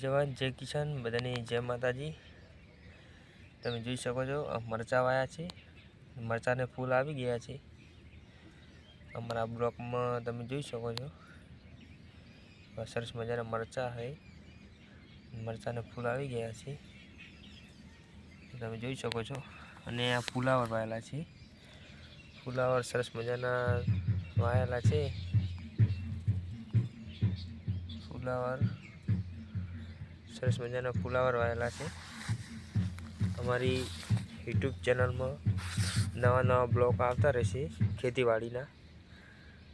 જવાન, જય કિશન બધાની જય માતાજી. તમે જોઈ શકો છો મરચાં વાયા છે. મરચાંને ફૂલ આવી ગયા છે. અમારા બ્લોકમાં તમે જોઈ શકો છો. સરસ મજાના મરચાં છે. મરચાંને ફૂલ આવી ગયા છે. તમે જોઈ શકો છો. અને આ ફુલાવર વાયેલા છે. ફુલાવર સરસ મજાના વાયેલા છે. ફુલાવર સરસ મજાના ફુલાવર વાયેલા છે. અમારી યુટ્યુબ ચેનલમાં નવા નવા બ્લોગ આવતા રહેશે ખેતીવાડીના.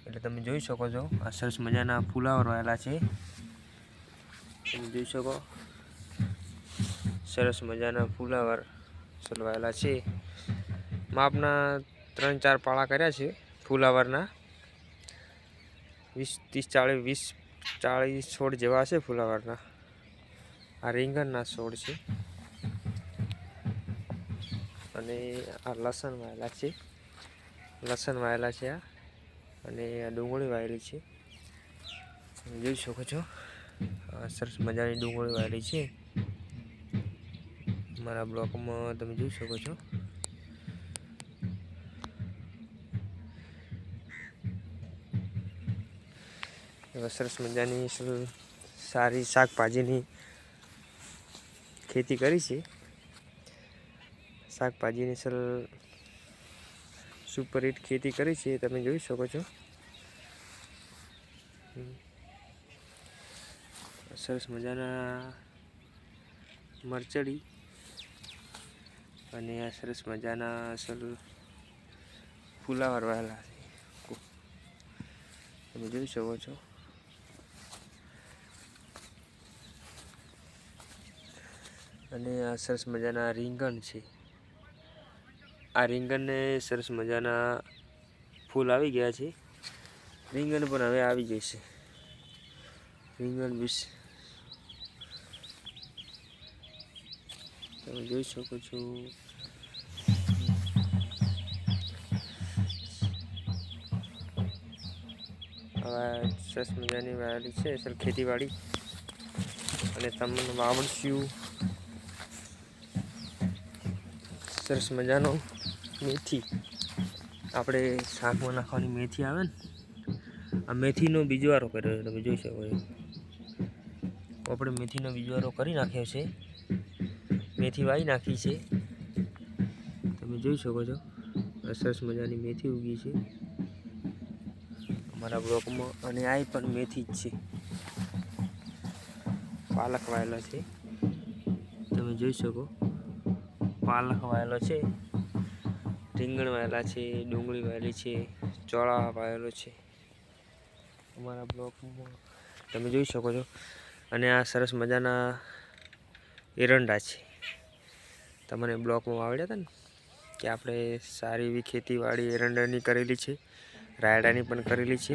એટલે તમે જોઈ શકો છો, આ સરસ મજાના ફુલાવર વાયેલા છે. તમે જોઈ શકો, સરસ મજાના ફુલાવર સલવાયેલા છે. માપના ત્રણ ચાર પાળા કર્યા છે ફુલાવરના. વીસ, ત્રીસ, ચાળીસ, વીસ, ચાળીસ છોડ જેવા છે ફુલાવરના. આ રીંગણના છોડ છે. અને આ લસણ વાયેલા છે. લસણ વાયેલા છે આ. અને આ ડુંગળી વાયેલી છે. જોઈ શકો છો. સરસ મજાની ડુંગળી વાયેલી છે. મારા બ્લોકમાં તમે જોઈ શકો છો. સરસ મજાની સારી શાકભાજીની ખેતી કરી છે. શાકભાજીની સર સુપર હિટ ખેતી કરી છે, તમે જોઈ શકો છો. સરસ મજાના મરચડી અને આ સરસ મજાના અસલ ફુલાવર વાયેલા છે. તમે જોઈ શકો છો. અને આ સરસ મજાના રીંગણ છે. આ રીંગણને સરસ મજાના ફૂલ આવી ગયા છે. રીંગણ પણ હવે આવી જશે રીંગણ બી તમે જોઈ શકો છો. હવે સરસ મજાની વાડી છે સર ખેતીવાડી. અને તમને વાવણસ્યું સરસ મજાનો મેથી. આપણે શાકમાં નાખવાની મેથી આવે ને, આ મેથીનો બીજો વારો કર્યો તમે જોઈ શકો આપણે મેથીનો બીજો વારો કરી નાખ્યો છે. મેથી વાવી નાખી છે. તમે જોઈ શકો છો સરસ મજાની મેથી ઉગી છે. અમારા બ્લોકમાં અને આ પણ મેથી જ છે. પાલક વાયેલો છે. તમે જોઈ શકો. પાલક વાયેલો છે, રીંગણ વાયેલા છે, ડુંગળી વાયેલી છે, ચોળા વાયેલો છે. અમારા બ્લોકમાં તમે જોઈ શકો છો. અને આ સરસ મજાના એરંડા છે. તમને બ્લોકમાં આવડ્યા હતા ને, કે આપણે સારી એવી ખેતીવાડી એરંડાની કરેલી છે, રાયડાની પણ કરેલી છે.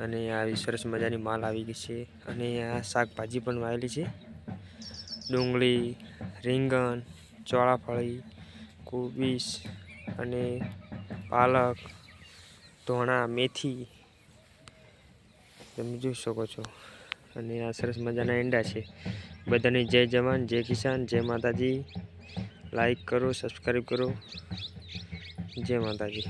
અને આવી સરસ મજાની માલ આવી ગઈ છે. અને આ શાકભાજી પણ વાવેલી છે. ડુંગળી રીંગણ, ચોળાફળી, કોબીસ અને પાલક, ધોણા, મેથી તમે જોઈ શકો છો. અને આ સરસ મજાના ઈંડા છે. બધાને જય જવાન, જય કિસાન, જય માતાજી. લાઈક કરો, સબસ્ક્રાઈબ કરો. જય માતાજી.